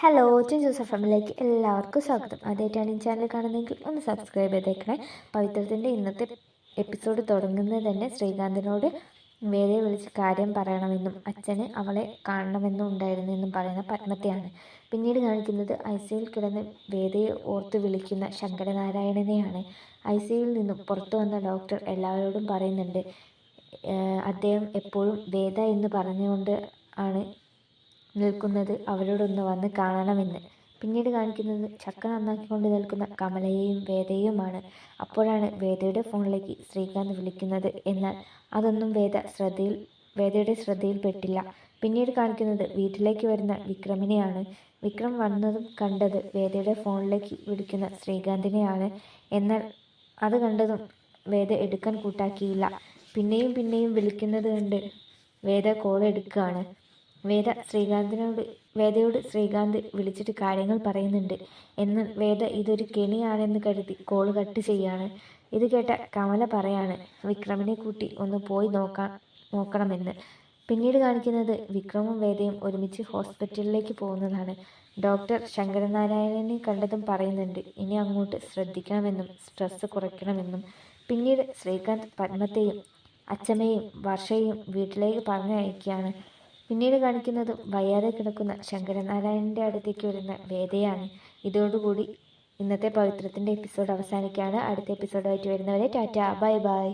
Hello ജിൻ Joseph ഫാമിലിയിലേക്ക് എല്ലാവർക്കും സ്വാഗതം. ആദ്യമായിട്ടാണ് ഈ ചാനൽ കാണുന്നതെങ്കിൽ ഒന്ന് സബ്സ്ക്രൈബ് ചെയ്തേക്കണേ. പവിത്രത്തിന്റെ ഇന്നത്തെ എപ്പിസോഡ് തുടങ്ങുന്നത് തന്നെ ശ്രീകാന്തിനോട് വേറെ വിളിച്ച് കാര്യം പറയണമെന്നും അച്ഛന് അവളെ കാണണമെന്നും ഉണ്ടായിരുന്നു എന്നും പറയുന്ന പത്മത്തെയാണ്. പിന്നീട് കാണിക്കുന്നത് ഐ സിയിൽ കിടന്ന് വേദയെ ഓർത്ത് വിളിക്കുന്ന ശങ്കരനാരായണനെയാണ്. ഐ സിയിൽ നിന്നും പുറത്തു വന്ന ഡോക്ടർ എല്ലാവരോടും പറയുന്നുണ്ട് അദ്ദേഹം എപ്പോഴും വേദ എന്ന് പറഞ്ഞുകൊണ്ട് ആണ് നിൽക്കുന്നത് അവരോടൊന്ന് വന്ന് കാണണമെന്ന്. പിന്നീട് കാണിക്കുന്നത് ചക്ക നന്നാക്കിക്കൊണ്ട് നിൽക്കുന്ന കമലയെയും വേദയുമാണ് അപ്പോഴാണ് വേദയുടെ ഫോണിലേക്ക് ശ്രീകാന്ത് വിളിക്കുന്നത്. എന്നാൽ അതൊന്നും വേദ ശ്രദ്ധയിൽ വേദയുടെ ശ്രദ്ധയിൽപ്പെട്ടില്ല പിന്നീട് കാണിക്കുന്നത് വീട്ടിലേക്ക് വരുന്ന വിക്രമിനെയാണ്. വിക്രം വന്നതും കണ്ടത് വേദയുടെ ഫോണിലേക്ക് വിളിക്കുന്ന ശ്രീകാന്തിനെയാണ്. എന്നാൽ അത് കണ്ടതും വേദ എടുക്കാൻ കൂട്ടാക്കിയില്ല. പിന്നെയും പിന്നെയും വിളിക്കുന്നത് കണ്ട് വേദ കോൾ എടുക്കുകയാണ്. വേദ ശ്രീകാന്തിനോട് വേദയോട് ശ്രീകാന്ത് വിളിച്ചിട്ട് കാര്യങ്ങൾ പറയുന്നുണ്ട്. എന്നാൽ വേദ ഇതൊരു കെണിയാണെന്ന് കരുതി കോൾ കട്ട് ചെയ്യാണ്. ഇത് കേട്ട കമല പറയാണ് വിക്രമിനെ കൂട്ടി ഒന്ന് പോയി നോക്കാൻ നോക്കണമെന്ന്. പിന്നീട് കാണിക്കുന്നത് വിക്രമും വേദയും ഒരുമിച്ച് ഹോസ്പിറ്റലിലേക്ക് പോകുന്നതാണ്. ഡോക്ടർ ശങ്കരനാരായണനെ കണ്ടതും പറയുന്നുണ്ട് ഇനി അങ്ങോട്ട് ശ്രദ്ധിക്കണമെന്നും സ്ട്രെസ് കുറയ്ക്കണമെന്നും. പിന്നീട് ശ്രീകാന്ത് പത്മത്തെയും അച്ഛമ്മയും വർഷയും വീട്ടിലേക്ക് പറഞ്ഞയക്കുകയാണ്. പിന്നീട് കാണിക്കുന്നത് വയ്യാതെ കിടക്കുന്ന ശങ്കരനാരായണന്റെ അടുത്തേക്ക് വരുന്ന വേദയാണ്. ഇതോടുകൂടി ഇന്നത്തെ പവിത്രത്തിന്റെ എപ്പിസോഡ് അവസാനിക്കുകയാണ്. അടുത്ത എപ്പിസോഡായിട്ട് വരുന്നവരെ ടാറ്റ. Bye bye.